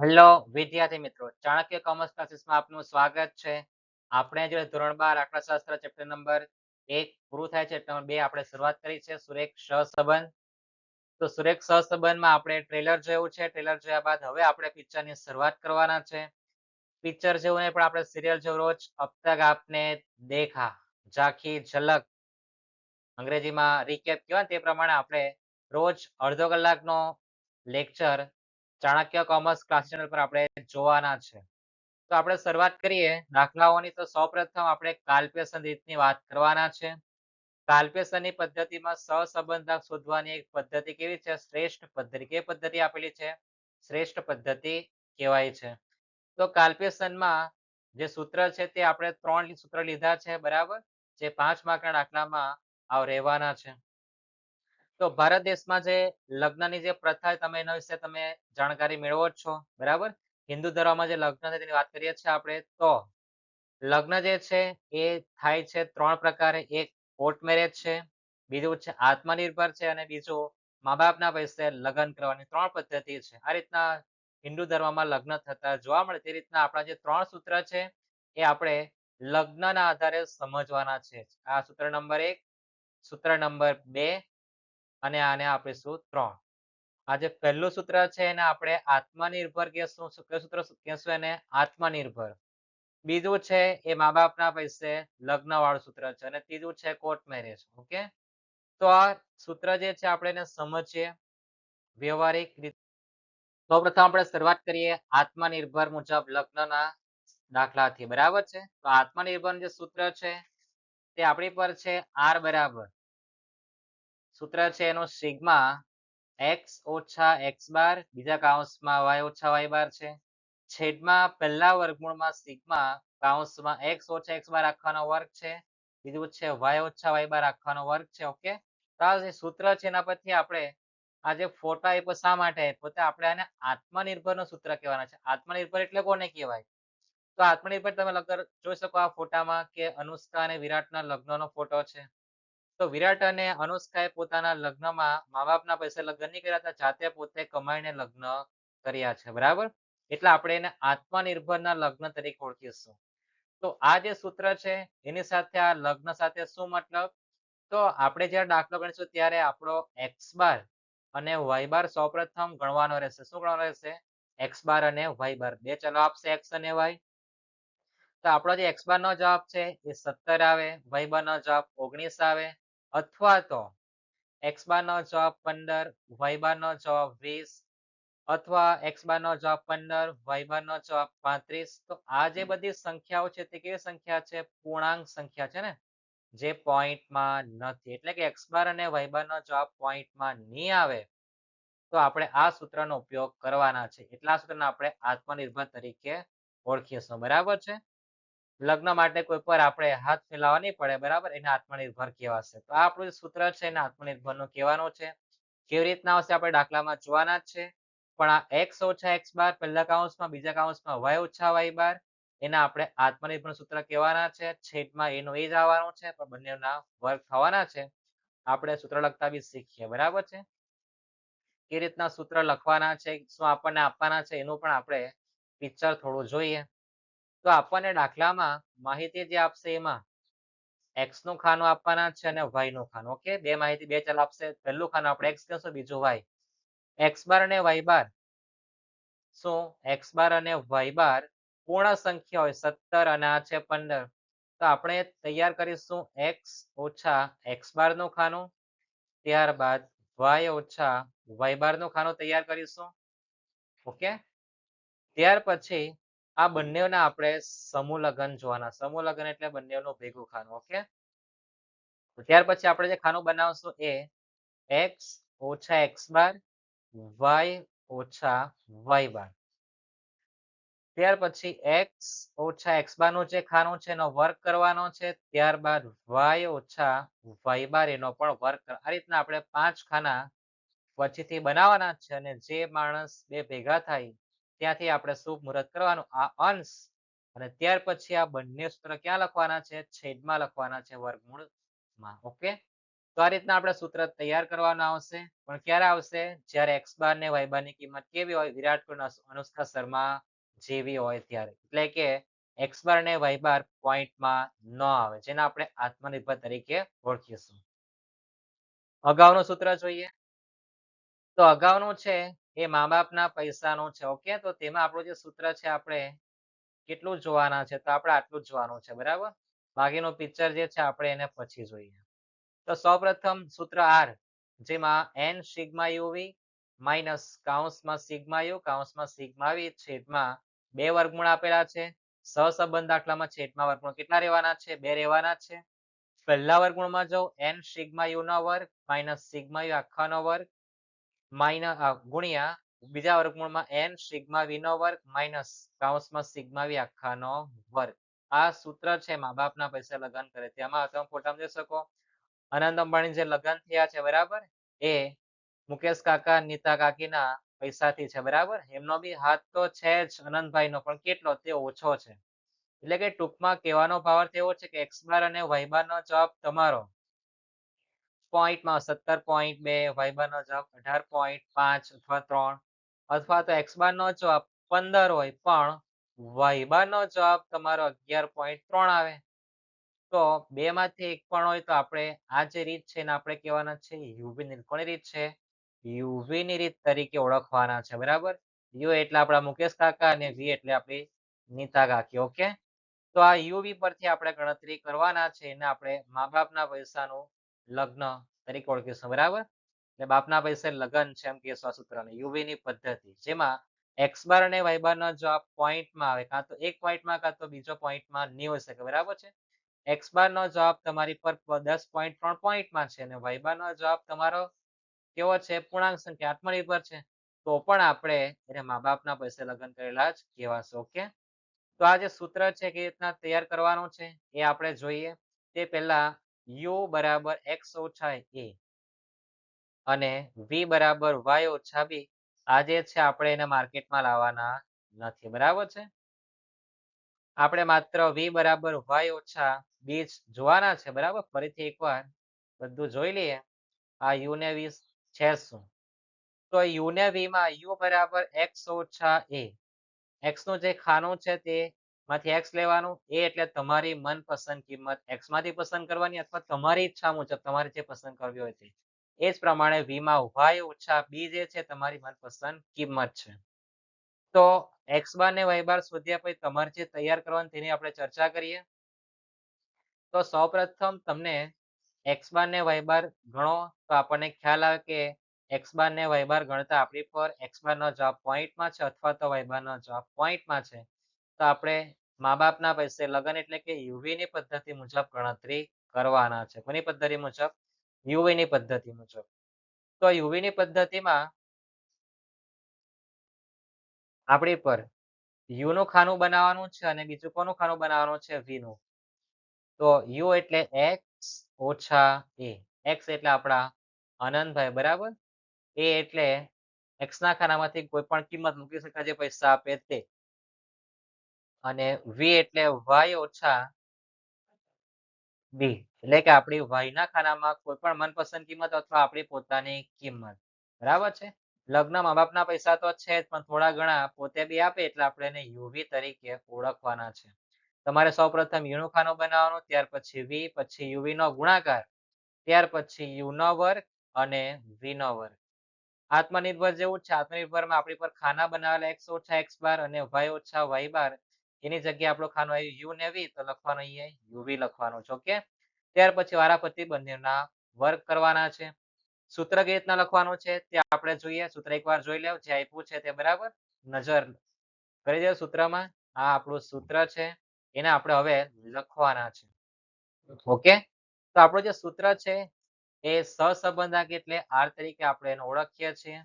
Hello, વિદ્યાર્થી મિત્રો. Chanakya commerce ક્લાસીસમાં આપનું સ્વાગત છે. આપણે જે ધોરણ બાર આંકડાશાસ્ત્ર ચેપ્ટર નંબર એક પૂરું થાય છે ચેપ્ટર બે આપણે શરૂઆત કરી છે, સુરેખ સહસંબંધ. તો સુરેખ સહસંબંધમાં આપણે ટ્રેલર જોયું છે. ટ્રેલર જોયા બાદ હવે આપણે પિક્ચરની શરૂઆત કરવાના છે. પિક્ચર જેવું નહીં પણ આપણે સિરિયલ જેવું રોજ અબ તક આપને દેખા, ઝાંખી, ઝલક. અંગ્રેજીમાં રિકેપ કહેવાય તે પ્રમાણે આપણે રોજ અડધો કલાકનો lecture Chanakya commerce class channel પર આપણે જોવાના છે. તો આપણે શરૂઆત કરીએ. દાખલાઓની તો સૌપ્રથમ આપણે કાલ્પ્યસન રીતની વાત કરવાના છે. કાલ્પ્યસનની પદ્ધતિમાં સહસંબંધક શોધવાની એક પદ્ધતિ કેવી છે? શ્રેષ્ઠ પદ્ધતિ. કે પદ્ધતિ આપેલી છે? શ્રેષ્ઠ પદ્ધતિ કહેવાય છે. તો કાલ્પ્યસનમાં જે સૂત્ર છે તે આપણે ત્રણ સૂત્ર લીધા છે, બરાબર? જે પાંચ માર્કના દાખલામાં રહેવાના છે. તો ભારત દેશમાં જે લગ્નની જે પ્રથા તમે એના વિશે તમે જાણકારી મેળવો છો, બરાબર? હિન્દુ ધર્મમાં જે લગ્ન છે તેની વાત કરીએ છીએ આપણે, તો લગ્ન જે છે એ થાય છે ત્રણ પ્રકારે. એક કોર્ટ મેરેજ છે, બીજું છે આત્મનિર્ભર છે અને બીજું મા બાપના પૈસે લગ્ન કરવાની ત્રણ પદ્ધતિ છે. આ રીતના હિન્દુ ધર્મમાં લગ્ન થતા જોવા મળે તે રીતના આપણા જે ત્રણ સૂત્ર છે એ આપણે લગ્નના આધારે સમજવાના છે. આ સૂત્ર નંબર એક, સૂત્ર નંબર બે અને આને આપીશું ત્રણ. આ જે પહેલું સૂત્ર છે એને આપણે આત્મનિર્ભર કહેશું. કયું સૂત્ર કહેશું એને? આત્મનિર્ભર. બીજું છે એ મા બાપના પૈસે લગ્ન વાળું સૂત્ર છે અને ત્રીજું છે કોર્ટ મેરેજ. ઓકે? તો આ સૂત્ર જે છે આપણે એને સમજીએ. વ્યવહારિક રીતે. સૌપ્રથમ આપણે શરૂઆત કરીએ આત્મનિર્ભર મુજબ લગ્નના દાખલાથી. બરાબર છે? તો આત્મનિર્ભર જે સૂત્ર છે તે આપણી પર છે આર બરાબર. સૂત્ર છે એનું સિગ્મા એક્સ ઓછા એક્સ બાર, બીજા કાઉન્સમાં વાય ઓછા વાય બાર છે. છેદમાં પહેલા વર્ગમૂળમાં સિગ્મા કાઉન્સમાં એક્સ ઓછા એક્સ બાર આખાનો વર્ગ છે. બીજું છે વાય ઓછા વાય બાર આખાનો વર્ગ છે. ઓકે? તો આ જે સૂત્ર છે એના પરથી આપણે આ જે ફોટા આપ્યો શા માટે પોતે આપણે આને આત્મનિર્ભરનું સૂત્ર કહેવાના છે. આત્મનિર્ભર એટલે કોને કહેવાય? તો આત્મનિર્ભર તમે લગર જોઈ શકો આ ફોટામાં કે અનુષ્કા અને વિરાટના લગ્નનો ફોટો છે. તો વિરાટ અને અનુષ્કાએ પોતાના લગ્નમાં મા બાપના પૈસે લગ્ન નહીં કર્યા હતા, જાતે પોતે કમાઈને લગ્ન કર્યા છે, બરાબર? એટલે આપણે એને આત્મનિર્ભરના લગ્ન તરીકે ઓળખીશું. તો આ જે સૂત્ર છે, એની સાથે આ લગ્ન સાથે શું મતલબ? તો આપણે જ્યારે દાખલો ગણીશું ત્યારે આપણો એક્સ બાર અને વાય બાર સૌપ્રથમ ગણવાનો રહેશે. શું ગણવાનો રહેશે? એક્સ બાર અને વાય બાર. બે ચલો આપશે એક્સ અને વાય. તો આપણો જે એક્સ બાર નો જવાબ છે, એ સત્તર આવે, વાય બાર નો જવાબ ઓગણીસ આવે અથવા તો એક્સ બાર નો જવાબ પંદર વાય બાર નો જવાબ વીસ અથવા એક્સ બાર નો જવાબ પંદર વાય બાર નો જવાબ પાંત્રીસ. તો આ જે બધી સંખ્યાઓ છે તે કેવી સંખ્યા છે? પૂર્ણાંક સંખ્યા છે ને? જે પોઈન્ટમાં નથી. એટલે કે એક્સ બાર અને વાય બાર નો જવાબ પોઈન્ટમાં નહીં આવે. તો આપણે આ સૂત્રનો ઉપયોગ કરવાના છે. એટલા સૂત્રને આપણે આત્મનિર્ભર તરીકે ઓળખીશું. બરાબર છે? લગ્ન માટે કોઈ પર આપણે હાથ ફેલાવા નહીં પડે, બરાબર? એને આત્મનિર્ભર કહેવાશે. તો આ આપણું સૂત્ર છે, એને આત્મનિર્ભરનું કહેવાનો છે. કેવી રીતના આવશે? આપણે દાખલામાં જોવાના જ છે. પણ આ એક્સ ઓછા એક્સ બાર, પહેલા કાઉન્સમાં, બીજા કાઉન્સમાં વાય ઓછા વાય બાર, એના આપણે આત્મનિર્ભર સૂત્ર કહેવાના છે. છેદમાં એનો એ જ આવવાનો છે, પણ બંનેના વર્ગ થવાના છે. આપણે સૂત્ર લખતા બી શીખીએ, બરાબર છે? કે રીતના સૂત્ર લખવાના છે, શું આપણને આપવાના છે, એનું પણ આપણે પિક્ચર થોડું જોઈએ. તો આપણને દાખલામાં માહિતી જે આપશે એમાં એક્સનું ખાનું આપવાના છે અને વાયનું ખાનું. ઓકે બે માહિતી, બે ચલ આપશે. પહેલું ખાનું આપણે x કહેશું, બીજું વાય એક્સ બાર અને y બાર. શું એક્સ બાર અને y બાર પૂર્ણ સંખ્યા હોય, સત્તર અને આ છે પંદર. તો આપણે તૈયાર કરીશું એક્સ ઓછા એક્સ બારનું ખાનું. ત્યારબાદ વાય ઓછા y બારનું ખાનું તૈયાર કરીશું. ઓકે ત્યાર પછી આ બંનેના આપણે સમૂહ લગ્ન જોવાના. સમૂહ લગ્ન એટલે બંનેનું ભેગું ખાનું, ઓકે? ત્યાર પછી આપણે જે ખાનું બનાવશું એ એક્સ ઓછા એક્સ બાર વાય ઓછા વાય બાર. ત્યાર પછી એક્સ ઓછા એક્સ બારનું જે ખાનું છે એનો વર્ક કરવાનો છે. ત્યારબાદ વાય ઓછા વાય બાર એનો પણ વર્ક આ રીતના આપણે પાંચ ખાના પછીથી બનાવવાના છે અને જે માણસ બે ભેગા થાય ત્યાંથી આપણે શુભ મુહૂર્ત કરવાનું, આ અંશ. અને ત્યાર પછી આ બંને સૂત્ર ક્યાં લખવાના છેદમાં લખવાના છે વર્ગમૂળમાં. ઓકે? તો આ રીતના આપણે સૂત્ર તૈયાર કરવાનું આવશે. પણ ક્યારે આવશે? જ્યારે એક્સ બાર ને વાય બારની કિંમત કેવી હોય? વિરાટ કોહલી અનુષ્કા શર્મા જેવી હોય ત્યારે. એટલે કે એક્સ બાર ને વાય બાર પોઈન્ટમાં ન આવે, જેને આપણે આત્મનિર્ભર તરીકે ઓળખીશું. અગાઉનું સૂત્ર જોઈએ? તો અગાઉનું છે એ મા બાપના પૈસાનો છે, ઓકે? તો તેમાં આપણું જે સૂત્ર છે, આપણે કેટલું જોવાના છે? તો આપણે આટલું જ જોવાનું છે, બરાબર? બાકીનું પિક્ચર જે છે, આપણે એને પછી જોઈએ. તો સૌપ્રથમ સૂત્ર આર જેમાં N sigma U V minus કાઉન્સમાં sigma U કાઉન્સમાં સિગ્માવી છેદમાં બે વર્ગમૂળ આપેલા છે. સહસંબંધ દાખલામાં છેદમાં વર્ગમૂળ કેટલા રહેવાના છે? બે રહેવાના છે. પહેલા વર્ગમૂળમાં જો એન સિગ્મા યુ નો વર્ગ માઇનસ સિગ્મા યુ આખાનો વર્ગ માઇનસ ગુણ્યા બીજા વર્ગમૂળમાં એન સિગ્મા વી નો વર્ગ માઇનસ કાઉન્સમાં સિગ્મા વી આખાનો વર્ગ. આ સૂત્ર છે મા બાપના પૈસા લગ્ન કરે તેમાં તમે ફોટામાં જોઈ શકો. અનંત અંબાણી જે લગ્ન થયા છે, બરાબર? એ મુકેશ કાકા, નીતા કાકીના પૈસાથી છે, બરાબર? એમનો બી હાથ તો છે જ અનંતભાઈનો, પણ કેટલો? તે ઓછો છે. એટલે કે ટૂંકમાં કહેવાનો ભાવ એવો છે કે એક્સ બાર અને વાય બાર નો જવાબ તમારો. પોઈન્ટમાં સત્તર પોઈન્ટ બે વાય બાર જવાબ અઢાર પોઈન્ટ પાંચ અથવા ત્રણ અથવા તો એક્સ બારનો જવાબ પંદર હોય પણ વાય બાર જવાબ તમારો અગિયાર પોઈન્ટ ત્રણ આવે. તો બે માંથી એક પણ હોય તો આપણે આ જે રીત છે આપણે કહેવાના છે યુવી કોની રીત છે. યુવી ની રીત તરીકે ઓળખવાના છે, બરાબર? યુ એટલે આપણા મુકેશ કાકા અને વી એટલે આપણી નીતા કાકી ઓકે તો આ યુવી પરથી આપણે ગણતરી કરવાના છે એને આપણે મા બાપના પૈસાનું લગ્ન તરીકે ઓળખીશું, બરાબર? એટલે બાપના પૈસે લગ્ન છે એમ કહેશું આ સૂત્રને યુવી ની પદ્ધતિ. જેમાં એક્સ બાર અને વાય બાર નો જવાબ પોઈન્ટમાં આવે, કાં તો એક પોઈન્ટમાં કાં તો બીજો પોઈન્ટમાં નહીં હોઈ શકે, બરાબર છે? એક્સ બાર નો જવાબ તમારી પર દસ પોઈન્ટ ત્રણ પોઈન્ટમાં છે અને વાય બાર નો જવાબ તમારો કેવો છે? પૂર્ણાંક સંખ્યા આત્મનિર્ભર છે. તો પણ આપણે એને મા બાપના પૈસે લગ્ન કરેલા જ કહેવાશે, ઓકે? તો આ જે સૂત્ર છે કે રીતના તૈયાર કરવાનું છે, એ આપણે જોઈએ. તે પહેલા યુ બરાબર એક્સ ઓછા એ. અને વી બરાબર વાય ઓછા બી. આજે છે આપણે એને માર્કેટમાં લાવવાના નથી, બરાબર છે? આપણે માત્ર વી બરાબર વાય ઓછા બીજ જોવાના છે, બરાબર? ફરીથી એકવાર બધું જોઈ લઈએ. આ યુ ને વી છે શું? તો યુ ને વી માં યુ બરાબર એક્સ ઓછા એ. એક્સનું જે ખાનું છે તે માંથી એક્સ લેવાનું? એ એટલે તમારી મનપસંદ કિંમત એક્સમાંથી પસંદ કરવાની અથવા તમારી ઈચ્છા મુજબ તમારે જે પસંદ કરવી હોય તે. એ જ પ્રમાણે વી માં ઓછા બી જે છે તમારી મનપસંદ કિંમત છે. તો એક્સ બાર ને વાય બાર શોધ્યા પછી તમારે જે તૈયાર કરવાની તેની આપણે ચર્ચા કરીએ. તો સૌપ્રથમ તમને એક્સ બાર ને વાય બાર ગણો તો આપણને ખ્યાલ આવે કે એક્સ બાર ને વાય બાર ગણતા આપણી પર એક્સ બાર નો જવાબ પોઈન્ટમાં છે અથવા તો વાય બાર નો જવાબ પોઈન્ટમાં છે. તો આપણે મા બાપના પૈસે લગ્ન એટલે કે યુવી ની પદ્ધતિ મુજબ ગણતરી કરવાના છે. કોની પદ્ધતિ મુજબ? યુવી ની પદ્ધતિ મુજબ. તો યુવી ની પદ્ધતિમાં આપણી પર યુ નું ખાનું બનાવવાનું છે અને બીજું કોનું ખાનું બનાવવાનું છે? વીનું. તો યુ એટલે એક્સ ઓછા એ. એક્સ એટલે આપણા આનંદભાઈ, બરાબર? એ એટલે એક્સ ના ખાનામાંથી કોઈ પણ કિંમત મૂકી શકાય, જે પૈસા આપે તે. અને વી એટલે વાય ઓછા બી એટલે કે આપણી વાય ના ખાનામાં કોઈ પણ મનપસંદ કિંમત અથવા આપણી પોતાની કિંમત. બરાબર છે? લગ્ન મા બાપના પૈસા તો છે પણ થોડા ઘણા પોતે બી આપે એટલે આપણે એને યુવી તરીકે ઓળખવાના છે. તમારે સૌપ્રથમ યુ નું ખાનું બનાવવાનું, ત્યાર પછી વી પછી યુવી નો ગુણાકાર, ત્યાર પછી યુ નો વર્ગ અને વી નો વર્ગ. આત્મનિર્ભર જેવું છે. આત્મનિર્ભરમાં આપણી પર ખાના બનાવેલા એક્સ ઓછા એક્સ બાર અને વાય ઓછા વાય બાર. એની જગ્યાએ આપણો ખાનો આવ્યું યુ ને તો લખવાનો અહીંયા યુવી લખવાનો છે, ઓકે? ત્યાર પછી વારાફરતી બંનેના વર્ગ કરવાના છે. સૂત્ર કેવી રીતના લખવાનું છે તે આપણે જોઈએ. સૂત્ર એકવાર જોઈ લેવ. જે આપ્યું છે તે બરાબર? નજર કરી દે સૂત્રમાં. આ આપણું સૂત્ર છે. એને આપણે હવે લખવાના છે. ઓકે? તો આપણું જે સૂત્ર છે એ સહસંબંધાંક એટલે આર તરીકે આપણે એને ઓળખીએ છીએ.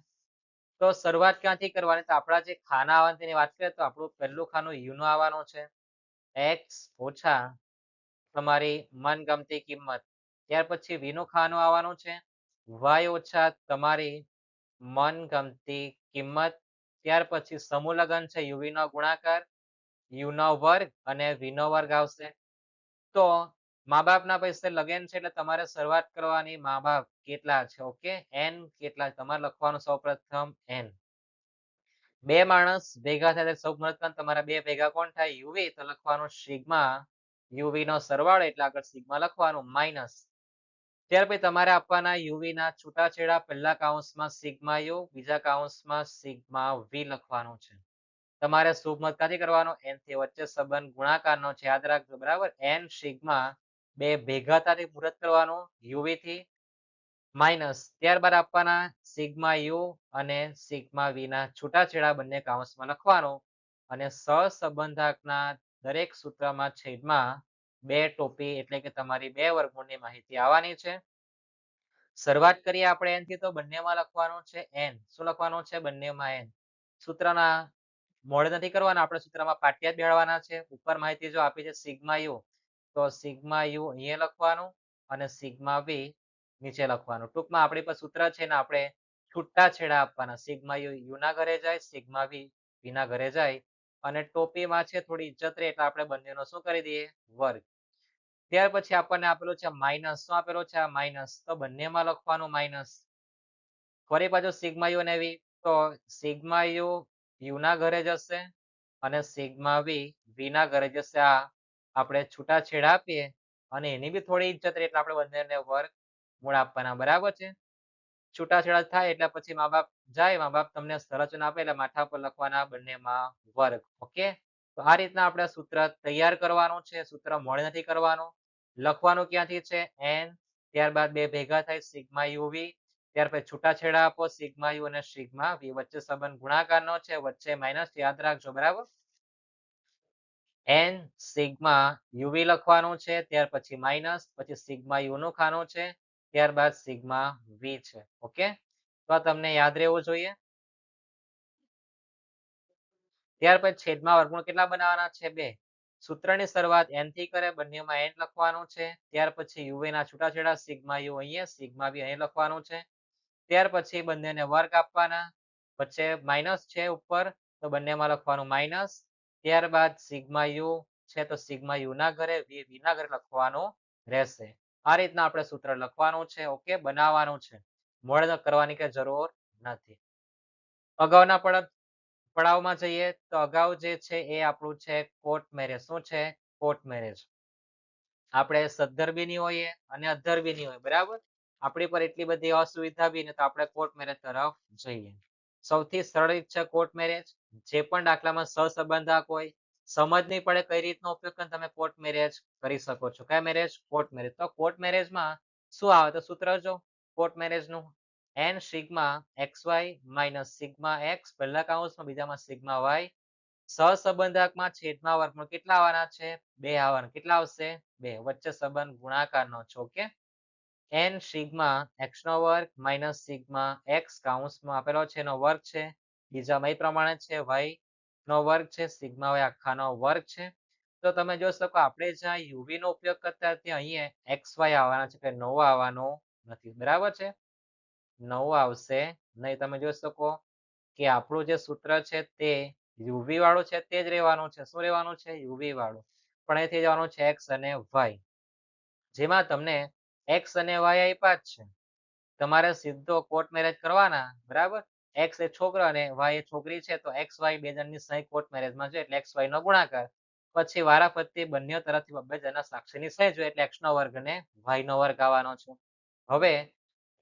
તો શરૂઆત ક્યાંથી કરવાની? તો આપણા જે ખાના આવવાની વાત કરીએ તો આપણું પહેલું ખાનું યુનો આવવાનું છે. એક્સ ઓછા તમારી મનગમતી કિંમત. ત્યાર પછી વીનું ખાનું આવવાનું છે. વાય ઓછા તમારી મનગમતી કિંમત. ત્યાર પછી સમૂહ લગ્ન છે. યુવીનો ગુણાકાર, યુનો વર્ગ અને વીનો વર્ગ આવશે. તો મા બાપના પૈસે લગન છે એટલે તમારે શરૂઆત કરવાની મા બાપ કેટલા છે, ઓકે? એન કેટલા તમારે લખવાનું સૌપ્રથમ એન. બે માણસ ભેગા થાય સૌ પ્રથમ તમારા બે ભેગા કોણ થાય? યુવી તો લખવાનું સિગ્મા. યુવી નો સરવાળો એટલે આગળ સિગ્મા લખવાનું માઇનસ. ત્યાર પછી તમારે આપવાના યુવી ના છૂટાછેડા. પહેલા કાઉન્સમાં સિગ્મા યુ, બીજા કાઉન્સમાં સિગ્મા વી લખવાનું છે. તમારે શુભમત કાથી કરવાનો? એનથી વચ્ચે સંબંધ ગુણાકારનો છે. યાદ રાખજો, બરાબર? એન સિગ્મા બે ભેગા તારી મુહૂર્ત કરવાનું યુવી થી માઇનસ ત્યારબાદ આપવાના સિગ્મા યુ અને સિગ્મા વી ના છૂટાછેડા બંને કાઉન્સમાં લખવાનું અને સહસંબંધકના દરેક સૂત્રમાં છેદમાં બે ટોપી એટલે કે તમારી બે વર્ગમૂળની માહિતી આવવાની છે. શરૂઆત કરીએ આપણે એનથી તો બંનેમાં લખવાનું છે એન શું લખવાનું છે? બંનેમાં એન સૂત્રના મોડે નથી કરવાના, આપણે સૂત્રમાં પાટિયા જ મેળવવાના છે. ઉપર માહિતી જો આપી છે સિગ્મા યુ તો સિગ્મા યુ અહીંયા લખવાનું અને સિગ્મા વી નીચે લખવાનું. ટૂંકમાં આપણી પાસે સૂત્ર છે ને આપણે છૂટા છેડા આપવાના. સિગ્મા યુ ના ઘરે જાય, સિગ્મા વી ના ઘરે જાય અને ટોપીમાં છે થોડી ઇજ્જત રહે એટલે આપણે બંનેનો શું કરી દઈએ? વર્ગ. ત્યાર પછી આપણને આપેલું છે માઇનસ શું આપેલો છે? આ માઇનસ તો બંનેમાં લખવાનું માઇનસ ફરી પાછું સિગ્મા યુ ને વી. તો સિગ્મા યુ યુના ઘરે જશે અને સિગ્મા વી વીના ઘરે જશે આ આપણે છૂટાછેડા આપીએ અને એની બી થોડી ઇજ્જત રહે એટલે આપણે બંનેને વર્ગ મૂળ આપવાના, બરાબર છે? છૂટાછેડા થાય એટલે પછી મા બાપ જાય મા બાપ તમને સંરચના આપે એટલે માથા પર લખવાના બંનેમાં વર્ગ ઓકે? તો આ રીતના આપણે સૂત્ર તૈયાર કરવાનું છે, સૂત્ર મોડે નથી કરવાનું. લખવાનું ક્યાંથી છે? એન ત્યારબાદ બે ભેગા થાય, સિગ્મા યુવી ત્યાર પછી છૂટાછેડા આપો, સિગ્મા યુ અને સિગ્મા વી વચ્ચે સંબંધ ગુણાકારનો છે, વચ્ચે માઇનસ યાદ રાખજો, બરાબર? એન સિગ્મા યુવી લખવાનું છે, ત્યાર પછી માઇનસ પછી સિગ્મા યુ નું ખાનું છે, ત્યારબાદ સિગ્મા વી છે. ઓકે તો તમને યાદ રહેવું જોઈએ. ત્યાર પછી છેદમાં વર્ગમૂળ કેટલા બનાવવાના છે? બે. સૂત્રની શરૂઆત એનથી કરે, બંનેમાં એન લખવાનું છે. ત્યાર પછી ના છૂટાછેડા સિગ્મા યુ અહીંયા સિગ્મા વી અહીં લખવાનું છે. ત્યાર પછી બંનેને વર્ગ આપવાના. વચ્ચે માઇનસ છે ઉપર, તો બંનેમાં લખવાનું માઇનસ ત્યારબાદ સિગ્મા યુ છે તો સિગ્મા યુ ના ઘરે ના ઘરે લખવાનું રહેશે. આ રીતના આપણે સૂત્ર લખવાનું છે, ઓકે? બનાવવાનું છે. મોડે કરવાની કઈ જરૂર નથી. અગાઉના પડ, પડાવમાં જઈએ તો અગાઉ જે છે એ આપણું છે કોર્ટ મેરેજ. શું છે? Court marriage. આપણે સદ્ધરબીની હોઈએ અને અધરબીની હોય બરાબર? આપણી પર એટલી બધી અસુવિધા બી ને તો આપણે કોર્ટ મેરેજ તરફ જઈએ. સૌથી સરળ છે કોર્ટ મેરેજ. જે પણ દાખલામાં સહસંબંધક હોય સમજ નહીં પડે કઈ રીતનો ઉપયોગ કરીને તમે કોર્ટ મેરેજ કરી શકો છો. કયા મેરેજ કોર્ટ મેરેજ તો કોર્ટ મેરેજમાં શું આવે? તો સૂત્ર જો court મેરેજનું N sigma X Y minus sigma X પહેલા કાઉન્સમાં બીજામાં સિગ્મા વાય સહસંબંધકમાં છેદમાં વર્ગમૂળ કેટલા આવવાના છે? બે આવવાના. કેટલા આવશે? બે. વચ્ચે સંબંધ ગુણાકારનો છે. ઓકે? એન સિગ્મા એક્સ નો વર્ગ માઇનસ સિગ્મા એક્સ કાઉન્સમાં આપેલો છે. એનો વર્ગ છે. બીજામાં એ પ્રમાણે છે વાય નો વર્ગ છે, સિગ્મા વાય આખાનો વર્ગ છે. તો તમે જોઈ શકો આપણે જ્યાં યુવી નો ઉપયોગ કરતા ત્યાં અહીંયા એક્સ વાય આવવાના છે કે નવો આવવાનો નથી. બરાબર છે? નવો આવશે. નહીં, તમે જોઈ શકો કે આપણું જે સૂત્ર છે તે યુવી વાળું છે, તે જ રહેવાનું છે. શું રહેવાનું છે? યુવી વાળું. પણ એથી જવાનું છે એક્સ અને વાય જેમાં તમને એક્સ અને વાય આપ્યા જ છે. તમારે સીધો કોર્ટ મેરેજ કરવાના. બરાબર? એક્સ એ છોકરો અને વાય એ છોકરી છે, તો એક્સ વાય બે જણની સહી કોર્ટ મેરેજમાં જોઈએ એટલે એક્સ વાય નો ગુણાકાર. પછી વારાફરતી બંને તરફથી બબે જણના સાક્ષીની સહી જોઈએ એટલે એક્સ નો વર્ગ ને વાય નો વર્ગ આવવાનો છે. હવે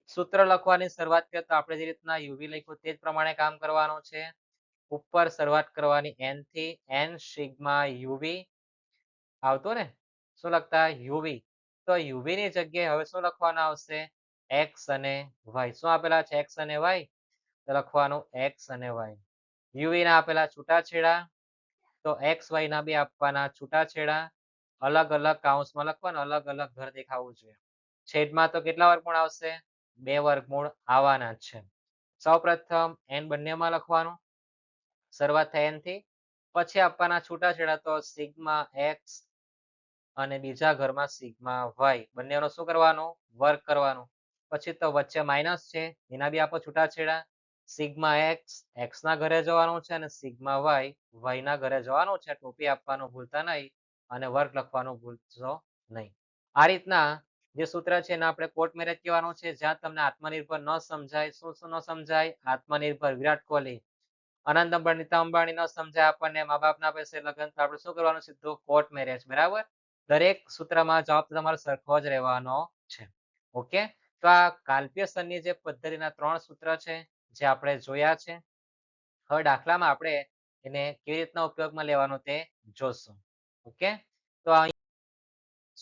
સૂત્ર લખવાની શરૂઆત કરીએ તો આપણે જે રીતના યુવી લખ્યું તે જ પ્રમાણે કામ કરવાનું છે. ઉપર શરૂઆત કરવાની એનથી એન સિગ્મા યુવી આવતો ને? શું લખતા? યુવી તો યુવી ની જગ્યાએ હવે શું લખવાનું આવશે? એક્સ અને વાય શું આપેલા છે? એક્સ અને વાય લખવાનું એક્સ અને વાય યુવી ના આપેલા છૂટાછેડા, તો એક્સ વાય ના બી આપવાના છૂટાછેડા. અલગ અલગ કાઉન્સમાં લખવાનું, અલગ અલગ ઘર દેખાવું જોઈએ છેદમાં તો કેટલા વર્ગમૂળ આવશે? બે વર્ગમૂળ આવવાના જ છે. સૌપ્રથમ એન બંનેમાં લખવાનું. શરૂઆત થાય એનથી પછી આપવાના છૂટાછેડા તો સિગ્મા એક્સ અને બીજા ઘરમાં સિગ્મા વાય બંનેનો શું કરવાનું? વર્ક કરવાનું. પછી તો વચ્ચે માઇનસ છે. એના બી આપો છૂટાછેડા. સિગ્મા એક્સ એક્સ ના ઘરે જવાનું છે અને સિગ્મા વાય વાય ના ઘરે જવાનું છે, ટોપી આપવાનું ભૂલતા નહીં અને વર્ક લખવાનું ભૂલશો નહીં. આ રીતના જે સૂત્ર છે એને આપણે કોર્ટ મેરેજ કહેવાનું છે, જ્યાં તમને આત્મનિર્ભર ન સમજાય, શું શું ન સમજાય? આત્મનિર્ભર વિરાટ કોહલી. અનંત અંબાણી અંબાણી ન સમજાય આપણને મા બાપના પૈસે લગ્ન, તો આપણે શું કરવાનું? સીધું કોર્ટ મેરેજ, બરાબર? દરેક સૂત્રમાં જવાબ તમારો સરખો જ રહેવાનો છે. ઓકે? તો આ કાલ્પ્ય સનની જે પદ્ધતિના ત્રણ સૂત્ર છે જે આપણે જોયા છે હવે દાખલામાં આપણે એને કેવી રીતના ઉપયોગમાં લેવાનું તે જોશું. ઓકે? તો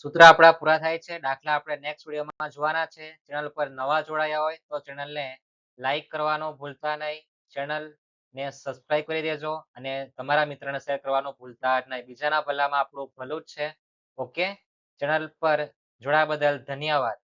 સૂત્ર આપણા પૂરા થાય છે. દાખલા આપણે નેક્સ્ટ વિડીયોમાં જોવાના છે. ચેનલ પર નવા જોડાયા હોય તો ચેનલને લાઈક કરવાનો ભૂલતા નહીં. ચેનલ ને સબસ્ક્રાઇબ કરી દેજો અને તમારા મિત્રને શેર કરવાનું ભૂલતા નહીં. બીજાના ભલામાં આપણું ભલું જ છે. ઓકે? ચેનલ પર જોડાયા બદલ ધન્યવાદ.